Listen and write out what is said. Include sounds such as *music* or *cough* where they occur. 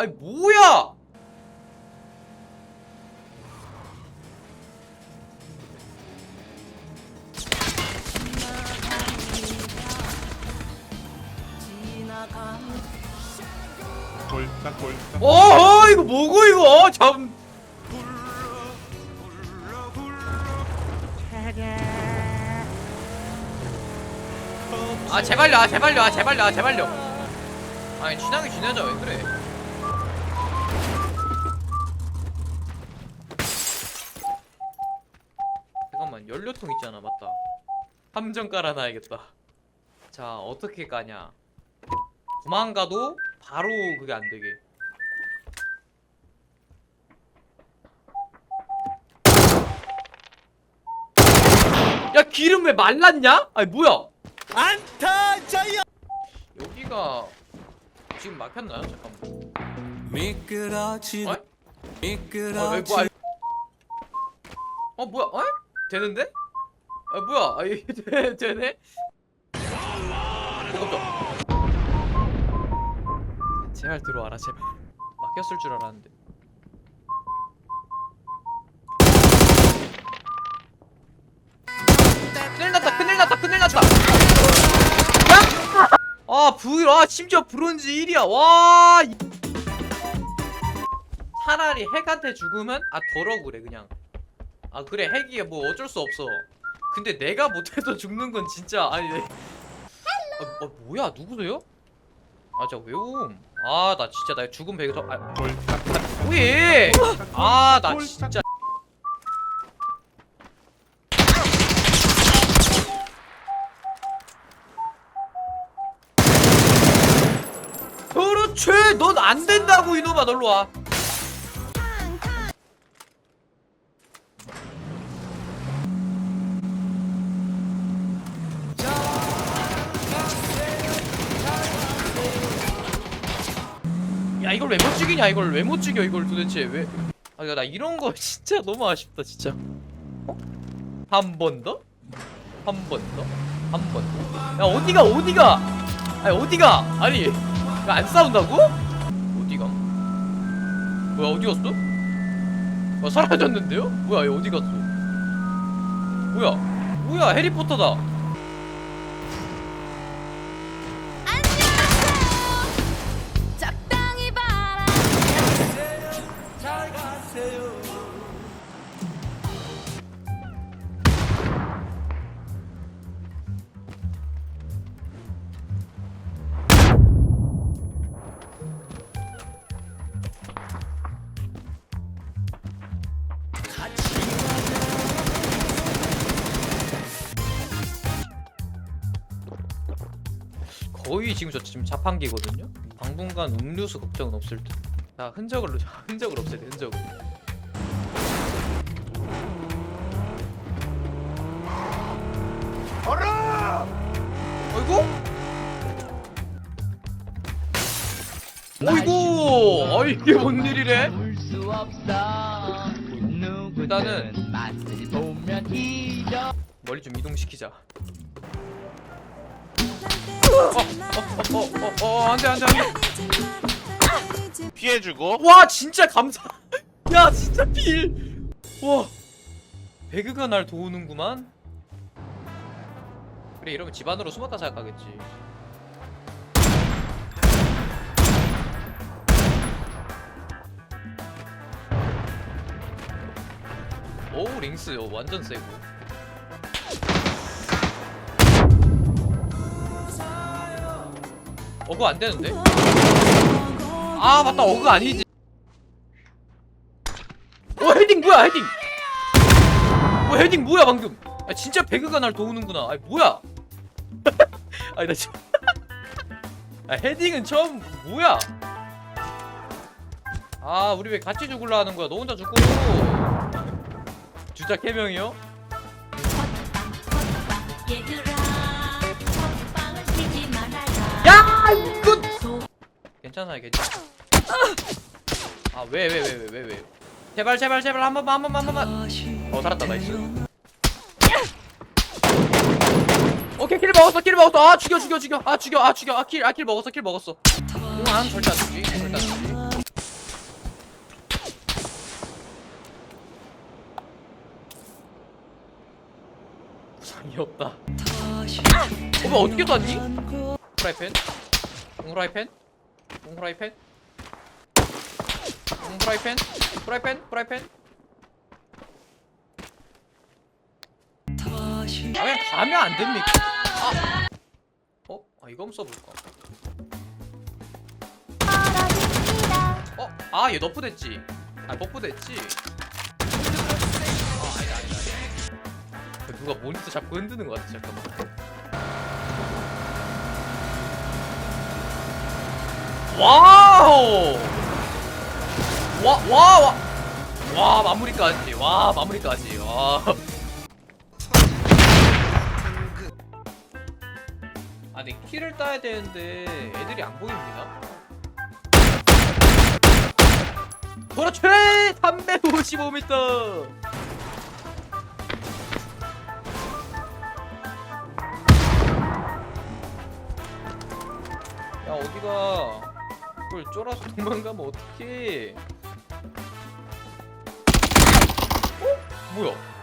아니 뭐야? 꼴딱 꼴딱 어 이거 뭐고 이거 참. 아 제발요 아 제발요 아 제발요 아 제발요 아니 친하게 지내자 왜 그래 잠깐만 연료통 있잖아 맞다 함정 깔아놔야겠다 자 어떻게 까냐 도망가도 바로 그게 안 되게 야 기름 왜 말랐냐? 아니 뭐야 안타 자야 여기가 지금 막혔나요? 잠깐만 미끄러지? 어, 미끄러지 뭐, 아, 어 뭐야? 어? 되는데? 아 뭐야? 아 이게 *laughs* 되, 되네? 제발 들어와라 제발 막혔을 줄 알았는데 큰일 났다 큰일 났다 큰일 났다 야! 아 불, 아 심지어 브론즈 1이야 와 이- 차라리 핵한테 죽으면 아 더러 그래 그냥 아 그래. 핵이 뭐 어쩔 수 없어. 근데 내가 못해도 죽는 건 진짜 아니 내... 아, 아 뭐야? 누구세요? 아저 외움 아나 진짜 나 죽음 배에서 아. 뭐해? 아나 진짜. 그렇지 넌 안 된다고 이놈아. 널로 와 야 이걸 왜 못 죽이냐 이걸 왜 못 죽여 이걸 도대체 왜? 아나 이런 거 *laughs* 진짜 너무 아쉽다 진짜. 어? 한 번 더? 한 번 더? 한 번 더? 야 어디가 어디가? 아니 어디가? 아니 안 싸운다고? 어디가? 뭐야 어디 갔어? 뭐 사라졌는데요? 뭐야 얘 어디 갔어? 뭐야? 뭐야 해리포터다. 거의 지금 저 지금 자판기거든요. 당분간 음료수 걱정은 없을 듯. 자 흔적을 *laughs* 흔적을 없애야 돼 흔적을. 어이구? 어이구! 어 이게 뭔 일이래? 일단은 멀리 좀 이동시키자. 어어어어어 어, 안돼 안돼 안돼. 피해주고 와 진짜 감사. *laughs* 야 진짜 필. 와 배그가 날 도우는구만. 그래 이러면 집 안으로 숨었다 생각하겠지. 오 링스 어, 완전 세고. 어그 안 되는데? 아 맞다 어그 아니지. 어 헤딩 뭐야 헤딩? 어 헤딩 뭐야 방금? 아 진짜 배그가 날 도우는구나. 아 뭐야? *laughs* 아니 나 지금 아 헤딩은 처음 뭐야? 아 우리 왜 같이 죽을라 하는 거야? 너 혼자 죽고 주작 해명이요? 얘들아 괜찮아 괜찮아 아왜 왜왜왜왜 왜. 왜, 왜, 왜. 제발 제발 제발 한 번만 한 번만 한 번만. 어 살았다 나이스. 오케이 킬 먹었어 킬 먹었어. 아 죽여 죽여 죽여. 아 죽여 아 죽여. 아킬아킬 아, 킬 먹었어 킬 먹었어. 응안 절대 안 죽지 절대 안 죽지. 부상이 없다. 아! 오빠 어떻게 쐈니? 프라이팬? 프라이팬? 옹프라이팬? 옹프라이팬? 프라이팬? 프라이팬? 아 그냥 가면 안 됩니까? 아. 어? 아 이거 한번 써볼까? 어? 아얘 너프 됐지? 아 버프 됐지? 아 아니다 아니다 아니다 누가 모니터 자꾸 흔드는 것 같아 잠깐만 와우! 와 와 와. 와 마무리까지. 와 마무리까지. 와. 아니 키를 따야 되는데 애들이 안 보입니다. 그렇지! 355m 야 어디가 그걸 쫄아서 도망가면 어떡해 어? 뭐야